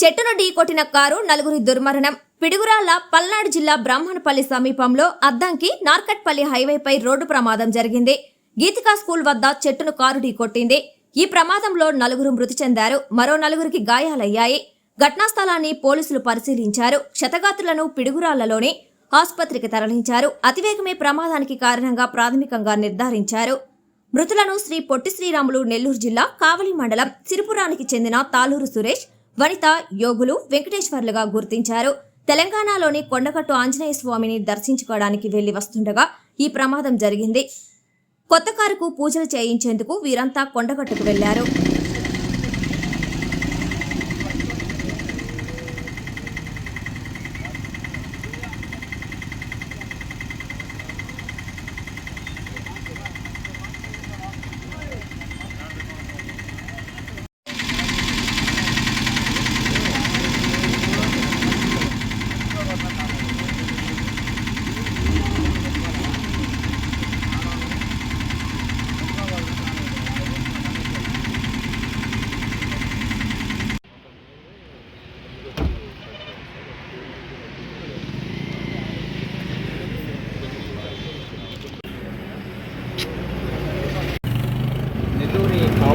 చెట్టును ఢీకొట్టిన కారు నలుగురి దుర్మరణం. పిడుగురాళ్ళ పల్నాడు జిల్లా బ్రాహ్మణపల్లి సమీపంలో అద్దంకి నార్కట్పల్లి హైవేపై రోడ్డు ప్రమాదం జరిగింది. గీతికా స్కూల్ వద్ద చెట్టును కారు ఢీకొట్టింది. ఈ ప్రమాదంలో నలుగురు మృతి చెందారు. మరో నలుగురికి గాయాలయ్యాయి. ఘటనా స్థలాన్ని పోలీసులు పరిశీలించారు. క్షతగాత్రులను పిడుగురాళ్ళలోని ఆసుపత్రికి తరలించారు. అతివేగమే ప్రమాదానికి కారణంగా ప్రాథమికంగా నిర్ధారించారు. మృతులను శ్రీ పొట్టి శ్రీరాములు నెల్లూరు జిల్లా కావలి మండలం సిరిపురానికి చెందిన తాలూరు సురేష్ వనిత యోగులు వెంకటేశ్వర్లుగా గుర్తించారు. తెలంగాణలోని కొండగట్టు ఆంజనేయ స్వామిని దర్శించుకోవడానికి వెళ్ళి వస్తుండగా ఈ ప్రమాదం జరిగింది. కొత్త కారుకు పూజలు చేయించేందుకు వీరంతా కొండగట్టుకు వెళ్ళారు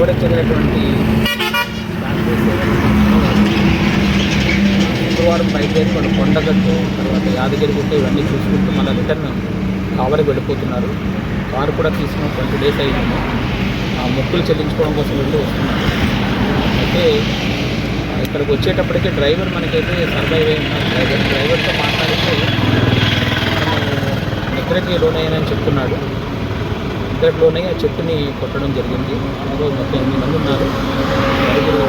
నెల్లూరి చెందినటువంటి శుక్రవారం బయలుదేరి కొండగట్టు తర్వాత యాదగిరి గుట్ట ఇవన్నీ చూసుకుంటూ మళ్ళీ రిటర్న్ కావలికి వెళ్ళిపోతున్నారు. కారు కూడా తీసుకున్న ట్వంటీ డేస్ అయింది. ఆ మొక్కులు చెల్లించుకోవడం కోసం వెళ్ళి వస్తున్నారు. అయితే ఇక్కడికి వచ్చేటప్పటికే డ్రైవర్ మనకైతే సర్వైవ్ అయి డ్రైవర్ డ్రైవర్తో మాట్లాడితే నిద్రకి లోనయ్యానని చెప్తున్నాడు. నిద్రలోనే ఆ చెట్టుని కొట్టడం జరిగింది. అందులో మొత్తం ఎనిమిది మంది ఉన్నారు. నలుగురు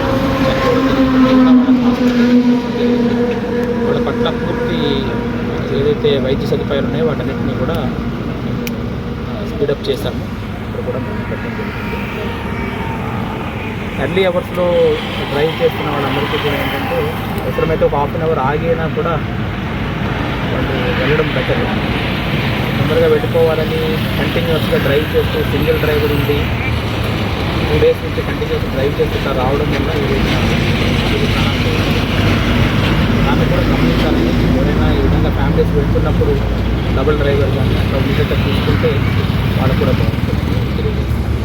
వాళ్ళ పట్ల పూర్తి ఏదైతే వైద్య సదుపాయాలు ఉన్నాయో వాటన్నిటిని కూడా స్పీడప్ చేశాము. ఇక్కడ కూడా ఎర్లీ అవర్స్లో డ్రైవ్ చేస్తున్న వాళ్ళందరికీ కూడా ఏంటంటే అవసరమైతే ఒక హాఫ్ అన్ అవర్ ఆగినా కూడా వాళ్ళు వెళ్ళడం బెటర్. తొందరగా పెట్టుకోవాలని కంటిన్యూస్గా డ్రైవ్ చేస్తూ సింగిల్ డ్రైవర్ ఉండి టూ డేస్ నుంచి కంటిన్యూస్ డ్రైవ్ చేస్తుంటా రావడం వల్ల ఇది దాన్ని కూడా గమనించాలని ఎవరైనా ఈ విధంగా ఫ్యామిలీస్ వెళ్తున్నప్పుడు డబుల్ డ్రైవర్ కానీ అట్లా ఉండేటట్టు తీసుకుంటే వాళ్ళు కూడా బాగుంటుంది తెలియజేస్తాను